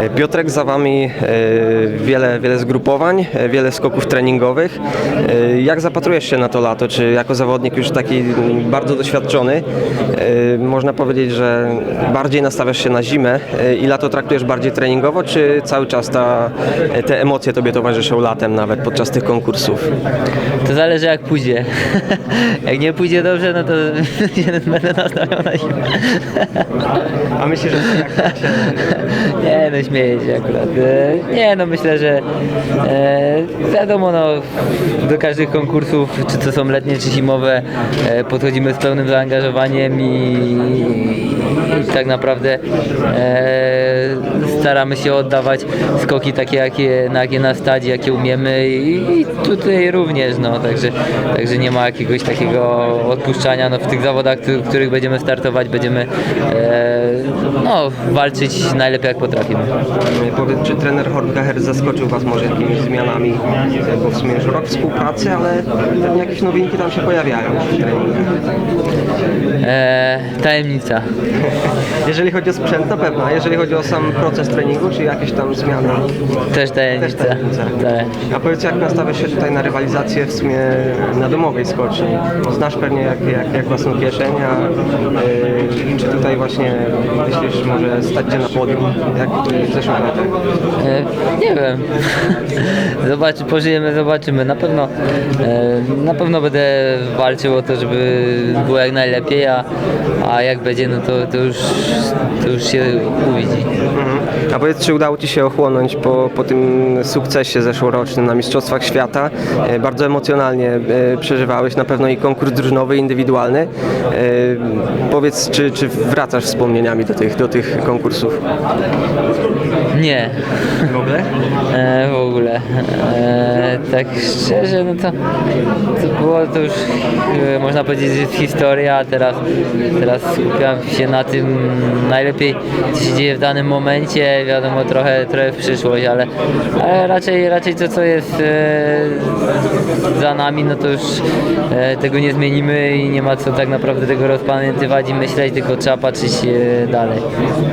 E, Piotrek, za Wami e, wiele, wiele zgrupowań, e, wiele skoków treningowych. Jak zapatrujesz się na to lato? Czy jako zawodnik już taki mm, bardzo doświadczony, można powiedzieć, że bardziej nastawiasz się na zimę i lato traktujesz bardziej treningowo, czy cały czas ta, te emocje Tobie towarzyszą latem nawet podczas tych konkursów? To zależy jak pójdzie. jak nie pójdzie dobrze, no to będę nastawiał na zimę. A myślisz, że jak się Nie no, śmieję się akurat. E, Nie no, myślę, że e, wiadomo no, do każdych konkursów, czy to są letnie, czy zimowe, e, podchodzimy z pełnym zaangażowaniem i, i tak naprawdę e, staramy się oddawać skoki takie, jakie, na jakie na stadzie, jakie umiemy i, i tutaj również, no, także, także nie ma jakiegoś takiego odpuszczania, no, w tych zawodach, w których będziemy startować, będziemy e, no, walczyć najlepiej jak potrafimy. Powiedz, czy trener Hortgacher zaskoczył Was może jakimiś zmianami, e, bo w sumie już rok współpracy, ale pewnie jakieś nowinki tam się pojawiają w. E, tajemnica. Jeżeli chodzi o sprzęt, na pewno, a jeżeli chodzi o sam proces treningu, czy jakieś tam zmiany? Też tajemnica. Też tajemnica. Tak. A powiedz, jak nastawiasz się tutaj na rywalizację w sumie na domowej skoczni? Znasz pewnie jak, jak, jak własną kieszeń, a e, czy tutaj właśnie myślisz może stać się na podium, jak w zeszłym roku? E, nie wiem. Zobaczy, pożyjemy, zobaczymy. Na pewno, e, na pewno będę walczył o to, żeby było jak najlepiej, a, a jak będzie, no to, to, już, to już się uvidzi. Mhm. A powiedz, czy udało Ci się ochłonąć po, po tym sukcesie zeszłorocznym na Mistrzostwach Świata? E, Bardzo emocjonalnie e, przeżywałeś na pewno i konkurs drużynowy, indywidualny. E, Powiedz, czy, czy wracasz wspomnieniami do tych, do tych konkursów? Nie. W ogóle? E, w ogóle. E, tak szczerze, no to, to było to już można powiedzieć, że jest historia, a teraz, teraz skupiam się na tym najlepiej, co się dzieje w danym momencie, wiadomo, trochę, trochę w przyszłość, ale, ale raczej, raczej to, co jest e, za nami, no to już e, tego nie zmienimy i nie ma co tak naprawdę tego rozpamiętywać i myśleć, tylko trzeba patrzeć e, dalej.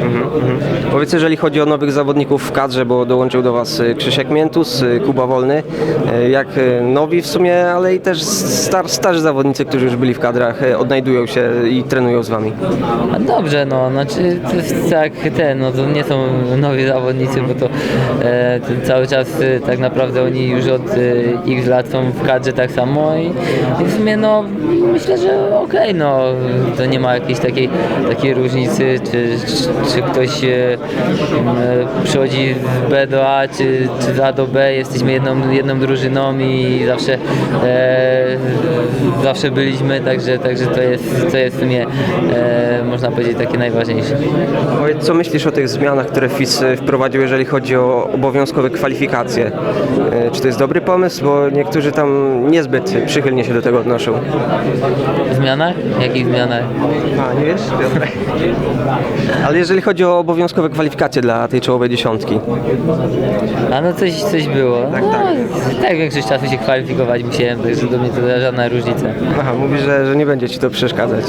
Mhm, mhm. Powiedz, jeżeli chodzi o nowych zawodników w kadrze, bo dołączył do Was e, Krzysiek Miętus, e, Kuba Wolny, e, jak nowi w sumie, ale i też star, starzy zawodnicy, którzy już byli w kadrach, odnajdują się i trenują z Wami. Dobrze, no, znaczy to jest tak ten, no to nie są nowi zawodnicy, bo to, e, cały czas e, tak naprawdę oni już od e, x lat są w kadrze tak samo i, i w sumie no myślę, że okej, no to nie ma jakiejś takiej, takiej różnicy, czy, czy, czy ktoś e, e, przychodzi z B do A, czy, czy z A do B, jesteśmy jedną, jedną drużyną i zawsze e, zawsze byliśmy, także, także to jest, to jest w sumie e, można powiedzieć takie najważniejsze. Co myślisz o tych zmianach, które FIS e, wprowadził, jeżeli chodzi o obowiązkowe kwalifikacje? E, Czy to jest dobry pomysł, bo niektórzy tam niezbyt przychylnie się do tego odnoszą? Zmianach? Jakich zmianach? A, nie wiesz? Dobra. Ale jeżeli chodzi o obowiązkowe kwalifikacje dla tej czołowej dziesiątki, A no coś, coś było. Tak, no, tak. tak większość czasu się kwalifikować musiałem, także do mnie to żadna różnica. Aha, mówisz, że, że nie będzie Ci to przeszkadzać.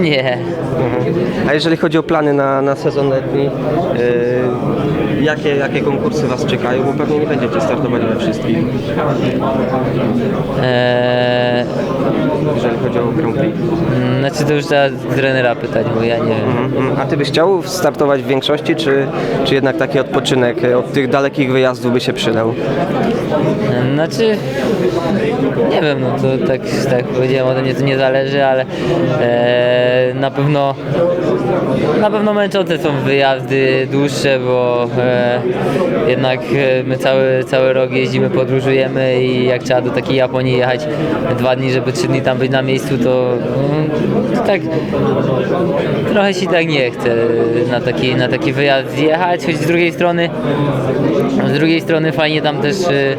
Nie. Mhm. A jeżeli chodzi o plany na, na sezon letni, yy, 这 jakie, jakie konkursy Was czekają? Bo pewnie nie będziecie startować we wszystkich, Eee, jeżeli chodzi o Grand Prix. mm, znaczy to już trzeba trenera pytać, bo ja nie wiem. Mhm. A Ty byś chciał startować w większości, czy, czy jednak taki odpoczynek e, od tych dalekich wyjazdów by się przydał? Znaczy, nie wiem, no to tak, tak powiedziałem, ode mnie to nie zależy, ale e, na pewno na pewno męczące są wyjazdy dłuższe, bo jednak e, my cały, cały rok jeździmy, podróżujemy i jak trzeba do takiej Japonii jechać dwa dni, żeby trzy dni tam być na miejscu, to, mm, to tak trochę się tak nie chce na taki, na taki wyjazd zjechać, choć z drugiej strony z drugiej strony fajnie tam też y,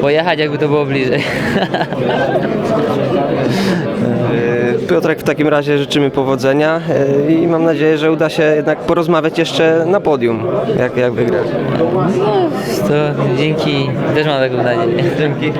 pojechać, jakby to było bliżej. Yy, Piotrek, w takim razie życzymy powodzenia yy, i mam nadzieję, że uda się jednak porozmawiać jeszcze na podium, jak, jak wygrasz. No, to dzięki, też mam taką nadzieję. Dzięki.